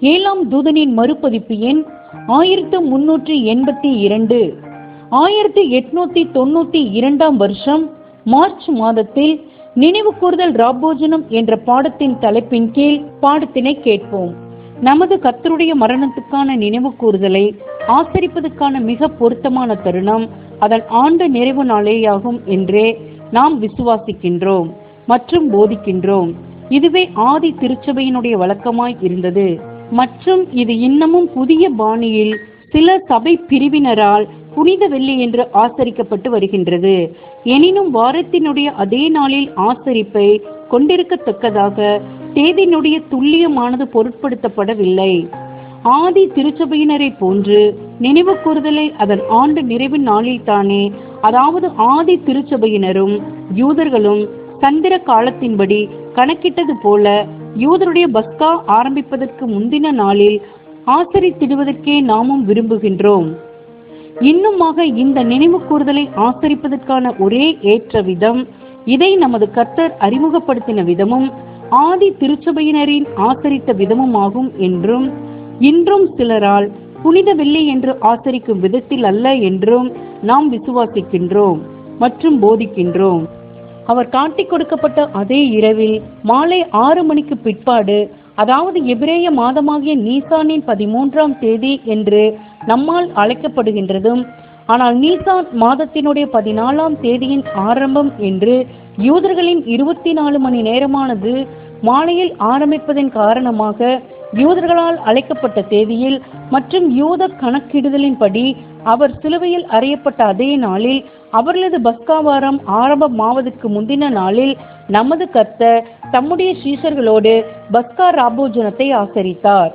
ஏழாம் தூதனின் மறுபதிப்பு எண் ஆயிரத்து முன்னூற்றி எண்பத்தி இரண்டு. ஆயிரத்தி எட்நூத்தி தொண்ணூத்தி இரண்டாம் வருஷம் மார்ச் மாதத்தில் நினைவு கூறுதல் ராபோஜனம் என்ற பாடத்தின் தலைப்பின் கீழ் பாடத்தினை கேட்போம். நமது கத்தருடைய மரணத்துக்கான நினைவு கூறுதலை ஆசரிப்பதற்கான மிக பொருத்தமான தருணம் அதன் ஆண்டு நிறைவு நாளேயாகும் என்றே நாம் விசுவாசிக்கின்றோம் மற்றும் போதிக்கின்றோம். இதுவே ஆதி திருச்சபையினுடைய வழக்கமாய் இருந்தது. மற்றும் இது இன்னமும் புதிய பாணியில் சில சபை பிரிவினரால் புனித வெள்ளி என்று ஆசரிக்கப்பட்டு வருகின்றது. எனினும் வாரத்தினுடைய அதே நாளில் ஆசரிப்பை கொண்டிருக்கத்தக்கதாக தேதியினுடைய துல்லியமானது பொருட்படுத்தப்படவில்லை. ஆதி திருச்சபையினரை போன்று நினைவு கூறுதலை அதன் ஆண்டு நிறைவு நாளில் தானே அதாவது ஆதி திருச்சபையினரும் யூதர்களும் சந்திர காலத்தின்படி கணக்கிட்டது போல யூதருடைய பஸ்கா ஆரம்பிப்பதற்கு முந்தின நாளில் ஆசரித்திடுவதற்கே நாமும் விரும்புகின்றோம். இன்னுமாக இந்த நினைவு கூறுதலை ஆசரிப்பதற்கான ஒரே ஏற்ற விதம் இதை நமது கர்த்தர் அறிமுகப்படுத்தின விதமும் ஆதி திருச்சபையினரின் ஆசரித்த விதமுமாகும் என்றும் இன்றும் சிலரால் புனித வெள்ளி என்று ஆசரிக்கும் விதத்தில் அல்ல என்றும் நாம் விசுவாசிக்கின்றோம் மற்றும் போதிக்கின்றோம். அவர் காட்டிக் கொடுக்கப்பட்ட அதே இரவில் மாலை ஆறு மணிக்கு பிற்பாடு அதாவது எபிரேய மாதமாகிய நீசானின் பதிமூன்றாம் தேதி என்று நம்மால் அழைக்கப்படுகின்றதும் ஆனால் நீசான் மாதத்தினுடைய பதினாலாம் தேதியின் ஆரம்பம் என்று யூதர்களின் இருபத்தி நாலு மணி நேரமானது மாலையில் ஆரம்பிப்பதன் காரணமாக யூதர்களால் அழைக்கப்பட்ட தேதியில் மற்றும் யூத கணக்கிடுதலின்படி அவர் சிலுவையில் அறையப்பட்ட அதே நாளில் அவர்களது பஸ்கா வாரம் ஆரம்பமாவதற்கு முந்தின நாளில் நமது கர்த்தர் தம்முடைய சீஷர்களோடு பஸ்கா ராபோஜனத்தை ஆசரித்தார்.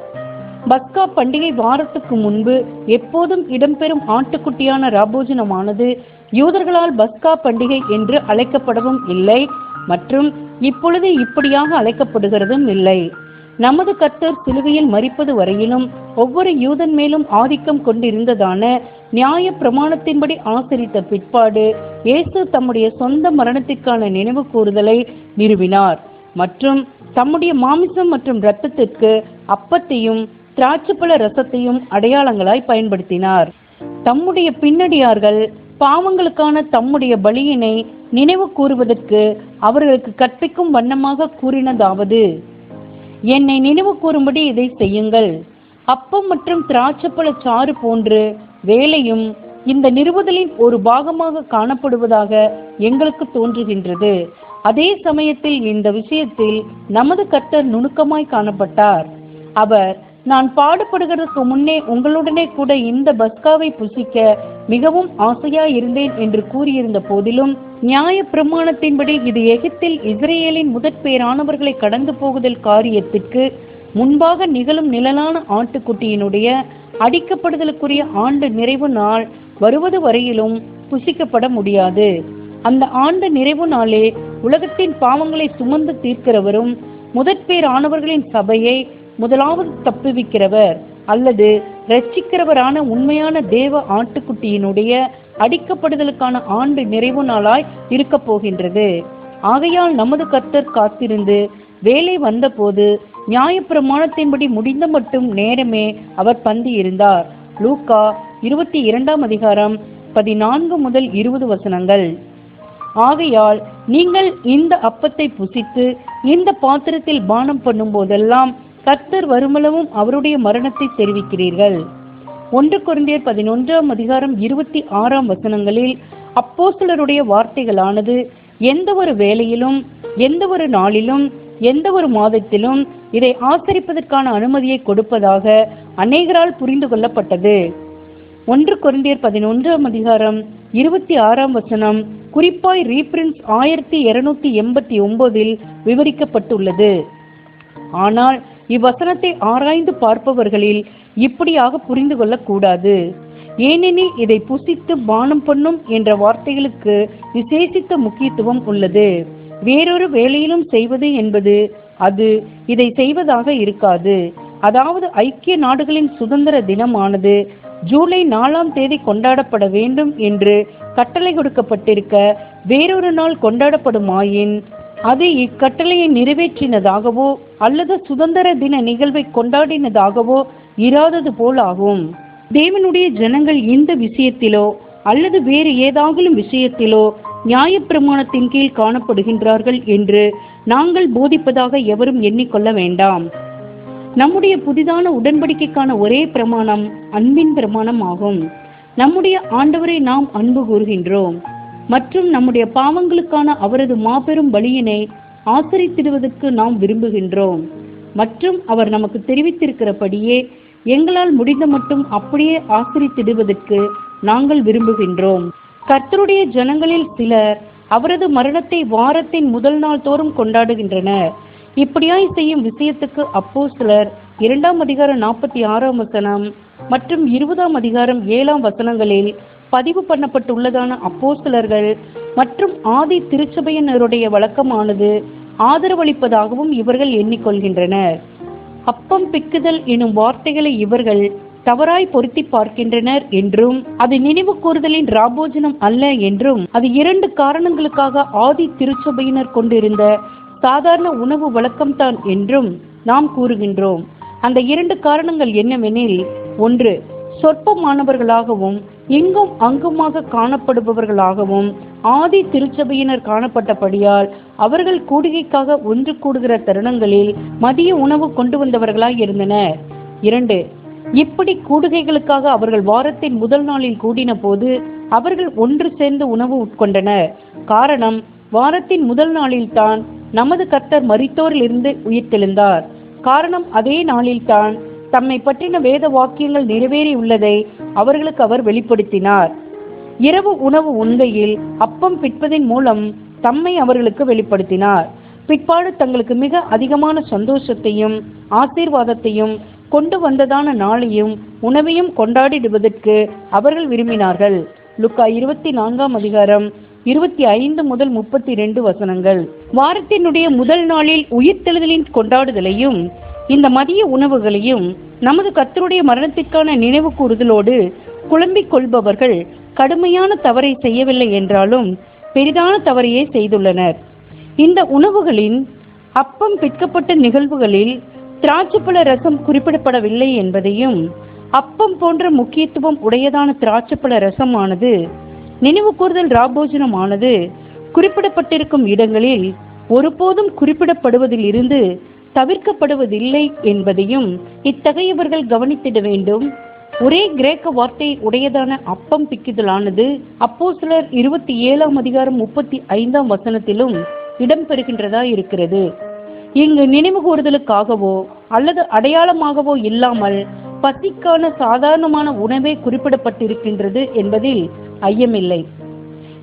பஸ்கா பண்டிகை வாரத்துக்கு முன்பு எப்போதும் இடம்பெறும் ஆட்டுக்குட்டியான ராபோஜனமானது யூதர்களால் பஸ்கா பண்டிகை என்று அழைக்கப்படவும் இல்லை மற்றும் இப்பொழுது இப்படியாக அழைக்கப்படுகிறதும் இல்லை. நமது கர்த்தர் சிலுவையில் மறிப்பது வரையிலும் ஒவ்வொரு யூதன் மேலும் ஆதிக்கம் கொண்டிருந்ததான நியாய பிரமாணத்தின்படி ஆசரித்த பிற்பாடு இயேசு தம்முடைய சொந்த மரணத்திற்கான நினைவு கூறுதலை நிறுவினார். மற்றும் தம்முடைய மாமிசம் மற்றும் இரத்தத்திற்கு அப்பத்தையும் திராட்சைப்பழ ரசத்தையும் அடையாளங்களாய் பயன்படுத்தினார். தம்முடைய பின்னடியார்கள் பாவங்களுக்கான தம்முடைய பலியினை நினைவு கூறுவதற்கு அவர்களுக்கு கற்பிக்கும் வண்ணமாக கூறினதாவது. என்னை நினைவு கூறும்படி இதை செய்யுங்கள். அப்பம் மற்றும் திராட்சைப்பழ சாறு போன்று வேலையும் இந்த நிறுவுதலின் ஒரு பாகமாக காணப்படுவதாக எங்களுக்கு தோன்றுகின்றது. அதே சமயத்தில் இந்த விஷயத்தில் நமது கர்த்தர் நுணுக்கமாய் காணப்பட்டார். அவர் நான் பாடுபடுகிறதுக்கு முன்னே உங்களுடனே கூட இந்த பஸ்காவை புசிக்க மிகவும் ஆசையா இருந்தேன் என்று கூறியிருந்த போதிலும் நியாய பிரமாணத்தின்படி இது எகிப்தில் இஸ்ரேலின் முதற் பேரானவர்களை கடந்து போகுதல் காரியத்திற்கு முன்பாக நிகழும் நிழலான ஆட்டுக்குட்டியினுடைய அடிக்கப்படுதலுக்குரிய ஆண்டு நிறைவு நாள் வருவது வரையிலும் புசிக்கப்பட முடியாது. அந்த ஆண்டு நிறைவு நாளே உலகத்தின் பாவங்களை சுமந்து தீர்க்கிறவரும் முதற்பேர் ஆனவர்களின் சபையை முதலாவது தப்புவிக்கிறவர் அல்லது ரட்சிக்கிறவரான உண்மையான தேவ ஆட்டுக்குட்டியினுடைய அடிக்கப்படுதலுக்கான ஆண்டு நிறைவு நாளாய் இருக்க போகின்றது. ஆகையால் நமது கர்த்தர் காத்திருந்து வேலை வந்தபோது நியாயப்பிரமாணத்தின்படி முடிந்த மட்டும் நேரமே அவர் பந்தி இருந்தார் லூக்கா இருபத்தி இரண்டாம் அதிகாரம் பதினான்கு முதல் இருபது வசனங்கள். ஆகையால் நீங்கள் இந்த அப்பத்தை புசித்து இந்த பாத்திரத்தில் பானம் பண்ணும் போதெல்லாம் கர்த்தர் வருமளவும் அவருடைய மரணத்தை தெரிவிக்கிறீர்கள். ஒன்று குருந்தியர் பதினொன்றாம் அதிகாரம் இருபத்தி ஆறாம் வசனங்களில் அப்போஸ்தலருடைய வார்த்தைகளானது எந்த ஒரு வேலையிலும் எந்த ஒரு நாளிலும் எந்த ஒரு மாதத்திலும் இதை ஆசரிப்பதற்கான அனுமதியை கொடுப்பதாக அநேகரால் புரிந்து கொள்ளப்பட்டது. ஒன்று குருந்தியர் பதினொன்றாம் அதிகாரம் இருபத்தி ஆறாம் வசனம் குறிப்பாய் ரீபிரின்ஸ் ஆயிரத்தி இருநூத்தி எண்பத்தி ஒன்பதில் விவரிக்கப்பட்டுள்ளது. ஆனால் இவ்வசனத்தை ஆராய்ந்து பார்ப்பவர்களில் இப்படியாக புரிந்து கொள்ளக்கூடாது. ஏனெனில் இதை புசித்து பானம் பண்ணும் என்ற வார்த்தைகளுக்கு விசேஷித்த முக்கியத்துவம் உள்ளது. வேறொரு வேலையிலும் செய்வது என்பது அது இதை செய்வதாக இருக்காது. அதாவது ஐக்கிய நாடுகளின் சுதந்திர தினமானது ஜூலை நாலாம் தேதி கொண்டாடப்பட வேண்டும் என்று கட்டளை கொடுக்கப்பட்டிருக்க வேறொரு நாள் கொண்டாடப்படுமாயின் அது இக்கட்டளையை நிறைவேற்றினதாகவோ அல்லது சுதந்திர தின நிகழ்வை கொண்டாடினதாகவோ இராதது போல் ஆகும் தேவனுடைய ஜனங்கள் இந்த விஷயத்திலோ அல்லது வேறு ஏதாகிலும் விஷயத்திலோ நியாயப்பிரமாணத்தின் கீழ் காணப்படுகின்றார்கள் என்று நாங்கள் போதிப்பதாக எவரும் எண்ணிக்கொள்ள வேண்டாம். நம்முடைய புதிதான உடன்படிக்கைக்கான ஒரே பிரமாணம் அன்பின் பிரமாணம் ஆகும். நம்முடைய ஆண்டவரை நாம் அன்பு கூறுகின்றோம். மற்றும் நம்முடைய பாவங்களுக்கான அவரது மாபெரும் பலியினை ஆசரித்திடுவதற்கு நாம் விரும்புகின்றோம். மற்றும் அவர் நமக்கு தெரிவித்திருக்கிறபடியே எங்களால் முடிந்த மட்டும் அப்படியே ஆசிரித்திடுவதற்கு நாங்கள் விரும்புகின்றோம். கர்த்தருடைய ஜனங்களில் சிலர் அவரது மரணத்தை வாரத்தின் முதல் நாள் தோறும் கொண்டாடுகின்றனர். இப்படியாய் செய்யும் விஷயத்துக்கு அப்போ சிலர் இரண்டாம் அதிகாரம் நாற்பத்தி ஆறாம் வசனம் மற்றும் இருபதாம் அதிகாரம் ஏழாம் வசனங்களில் பதிவு பண்ணப்பட்டுள்ளதான அப்போஸ்தலர்கள் மற்றும் ஆதி திருச்சபையினருடைய வழக்கமானது ஆதரவளிப்பதாகவும் இவர்கள் எண்ணிக்கொள்கின்றனர். அப்பம் பிக்குதல் எனும் வார்த்தைகளை இவர்கள் தவறாய் பொருத்தி பார்க்கின்றனர் என்றும் அது நினைவு கூறுதலின் ராபோஜனம் அல்ல என்றும் அது இரண்டு காரணங்களுக்காக ஆதி திருச்சபையினர் கொண்டிருந்த சாதாரண உணவு வழக்கம்தான் என்றும் நாம் கூறுகின்றோம். அந்த இரண்டு காரணங்கள் என்னவெனில் ஒன்று சொற்பமானவர்களாகவும் இங்கும் அங்குமாக காணப்படுபவர்களாகவும் ஆதி திருச்சபையினர் காணப்பட்டபடியால் அவர்கள் கூடுகைக்காக ஒன்று கூடுகிற தருணங்களில் மதிய உணவு கொண்டு வந்தவர்களாய் இருந்தனர். இரண்டு இப்படி கூடுகைகளுக்காக அவர்கள் வாரத்தின் முதல் நாளில் கூடின போது அவர்கள் ஒன்று சேர்ந்து உணவு உட்கொண்டனர். காரணம் வாரத்தின் முதல் நாளில்தான் நமது கர்த்தர் மரித்தோரிலிருந்து உயிர்த்தெழுந்தார். காரணம் அதே நாளில்தான் தம்மை பற்றின வேத வாக்கியங்கள் நிறைவேறி உள்ளதை அவர்களுக்கு அவர் வெளிப்படுத்தினார். இரவு உணவு உண்கையில் அப்பம் பிற்பதின் மூலம் தம்மை அவர்களுக்கு வெளிப்படுத்தினார். பிற்பாடு தங்களுக்கு மிக அதிகமான சந்தோஷத்தையும் ஆசீர்வாதத்தையும் கொண்டு வந்ததான நாளையும் உணவையும் கொண்டாடிடுவதற்கு அவர்கள் விரும்பினார்கள். லுக்கா இருபத்தி நான்காம் அதிகாரம் இருபத்தி ஐந்து முதல் முப்பத்தி ரெண்டு வசனங்கள். வாரத்தினுடைய முதல் நாளில் உயிர்த்தெழுதலின் கொண்டாடுதலையும் இந்த மதிய உணவுகளையும் நமது கத்தருடைய மரணத்திற்கான நினைவு கூறுதலோடு குழம்பிக் கொள்பவர்கள் கடுமையான தவறை செய்யவில்லை என்றாலும் பெரிதான தவறையே செய்துள்ளனர். இந்த உணவுகளின் அப்பம் பிற்கப்பட்ட நிகழ்வுகளில் திராட்சைப்பழ ரசம் குறிப்பிடப்படவில்லை என்பதையும் அப்பம் போன்ற முக்கியத்துவம் உடையதான திராட்சைப்பழ ரசமானது நினைவு கூறுதல் ராபோஜனமானது குறிப்பிடப்பட்டிருக்கும் இடங்களில் ஒருபோதும் குறிப்பிடப்படுவதில் இருந்து தவிர்க்கப்படுவதில்லை என்பதையும் இத்தகையவர்கள் கவனித்திட வேண்டும். ஒரே கிரேக்க வார்த்தை உடையதான அப்பம் பிக்குதலானது அப்போ சிலர் இருபத்தி ஏழாம் அதிகாரம் முப்பத்தி ஐந்தாம் வசனத்திலும் இடம்பெறுகின்றதா இருக்கிறது. இங்கு நினைவு கூறுதலுக்காகவோ அல்லது அடையாளமாகவோ இல்லாமல் பசிக்கான சாதாரணமான உணவே குறிப்பிடப்பட்டிருக்கின்றது என்பதில் ஐயமில்லை.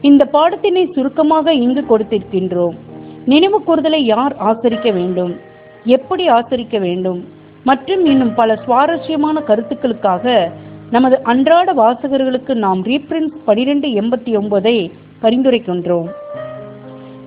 இந்த பாடத்தினை சுருக்கமாக இங்கு கொடுத்திருக்கின்றோம். நினைவு கூறுதலை யார் ஆசரிக்க வேண்டும்? எப்படி ஆசரிக்க வேண்டும்? மற்றும் இன்னும் பல சுவாரஸ்யமான கருத்துக்களுக்காக நமது அன்றாட வாசகர்களுக்கு நாம் ரீப்ரின்ஸ் பனிரெண்டு எண்பத்தி ஒன்பதை பரிந்துரைக்கின்றோம்.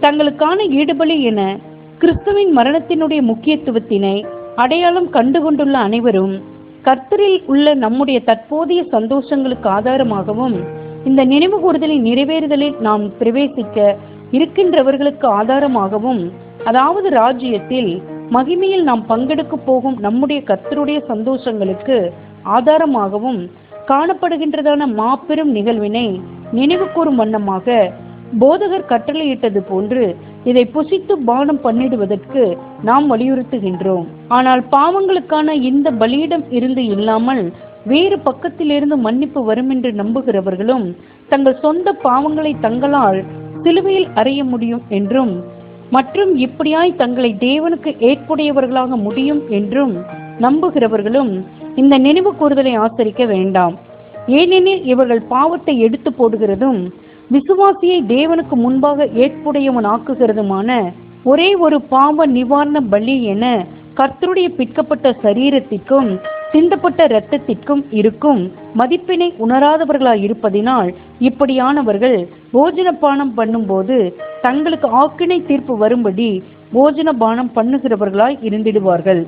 தங்களுக்கான ஈடுபலி என கிறிஸ்துவின் மரணத்தினுடைய முக்கியத்துவத்தினை அடையாளம் கண்டுகொண்டுள்ள அனைவரும் கர்த்தரில் உள்ள நம்முடைய தற்போதைய சந்தோஷங்களுக்கு ஆதாரமாகவும் இந்த நினைவு கூறுதலின் நிறைவேறுதலில் நாம் பிரவேசிக்க இருக்கின்றவர்களுக்கு ஆதாரமாகவும் அதாவது ராஜ்யத்தில் மகிமையில் நாம் பங்கெடுக்க போகும் நம்முடைய கர்த்தருடைய சந்தோஷங்களுக்கு ஆதாரமாகவும் காணப்படுகின்றதான மாபெரும் நிகழ்வினை நினைவு கூறும் வண்ணமாக போதகர் கட்டளையிட்டது போன்று இதை புசித்து பானம் பண்ணிடுவதற்கு நாம் வலியுறுத்துகின்றோம். ஆனால் பாவங்களுக்கான இந்த பலியிடம் இருந்து இல்லாமல் வேறு பக்கத்திலிருந்து மன்னிப்பு வரும் என்று நம்புகிறவர்களும் தங்கள் சொந்த பாவங்களை தங்களால் சிலுவையில் அறைய முடியும் என்றும் மற்றும் இப்படியாய் தங்களை தேவனுக்கு ஏற்புடையவர்களாக முடியும் என்றும் நம்புகிறவர்களும் இந்த நினைவு கூறுதலை ஆசரிக்க வேண்டாம். ஏனெனில் இவர்கள் பாவத்தை எடுத்து போடுகிறதும் விசுவாசியை தேவனுக்கு முன்பாக ஏற்புடையவன் ஆக்குகிறதுமான ஒரே ஒரு பாவ நிவாரண பலி என கர்த்தருடைய பிற்கப்பட்ட சரீரத்திற்கும் சிந்தப்பட்ட இரத்தத்திற்கும் இருக்கும் மதிப்பினை உணராதவர்களாய் இருப்பதினால் இப்படியானவர்கள் போஜன பானம் பண்ணும்போது தங்களுக்கு ஆக்கினை தீர்ப்பு வரும்படி போஜன பானம் பண்ணுகிறவர்களாய் இருந்திடுவார்கள்.